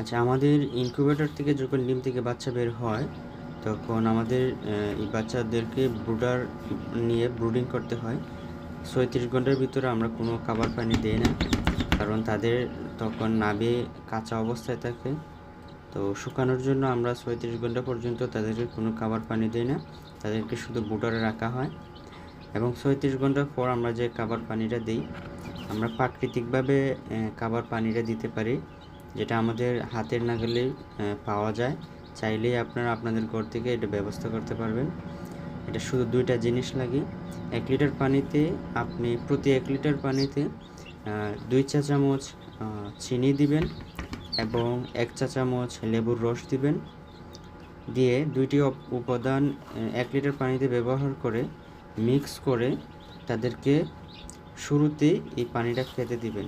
আচ্ছা আমাদের ইনকিউবেটর থেকে যখন ডিম থেকে বাচ্চা বের হয়, তখন আমাদের এই বাচ্চাদেরকে ব্রুডার নিয়ে ব্রুডিং করতে হয়। ছয়ত্রিশ ঘণ্টার ভিতরে আমরা কোনো খাবার পানি দিই না, কারণ তাদের তখন নাভে কাঁচা অবস্থায় থাকে। তো শুকানোর জন্য আমরা ছয়ত্রিশ ঘণ্টা পর্যন্ত তাদেরকে কোনো খাবার পানি দিই না, তাদেরকে শুধু বুটারে রাখা হয়। এবং ছয়ত্রিশ ঘণ্টার পর আমরা যে খাবার পানিটা দিই, আমরা প্রাকৃতিকভাবে খাবার পানিটা দিতে পারি। যেটা আমাদের হাতের নাগালে পাওয়া যায়। চাইলেই আপনারা আপনাদের ঘর থেকে এটা ব্যবস্থা করতে পারবেন। এটা শুধু দুইটা জিনিস লাগে। এক লিটার পানিতে আপনি প্রতি এক লিটার পানিতে দুই চা চামচ চিনি দিবেন এবং এক চা চামচ লেবুর রস দিবেন। দিয়ে দুইটি উপাদান এক লিটার পানিতে ব্যবহার করে মিক্স করে তাদেরকে শুরুতে এই পানিটা খেতে দিবেন।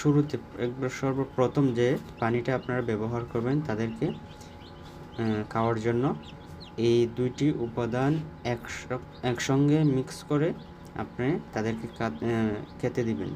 শুরুতে একবার সর্বপ্রথম যে পানিটা আপনারা ব্যবহার করবেন তাদেরকে খাওয়ার জন্য, এই দুইটি উপাদান এক একসঙ্গে মিক্স করে আপনি তাদেরকে খেতে দিবেন।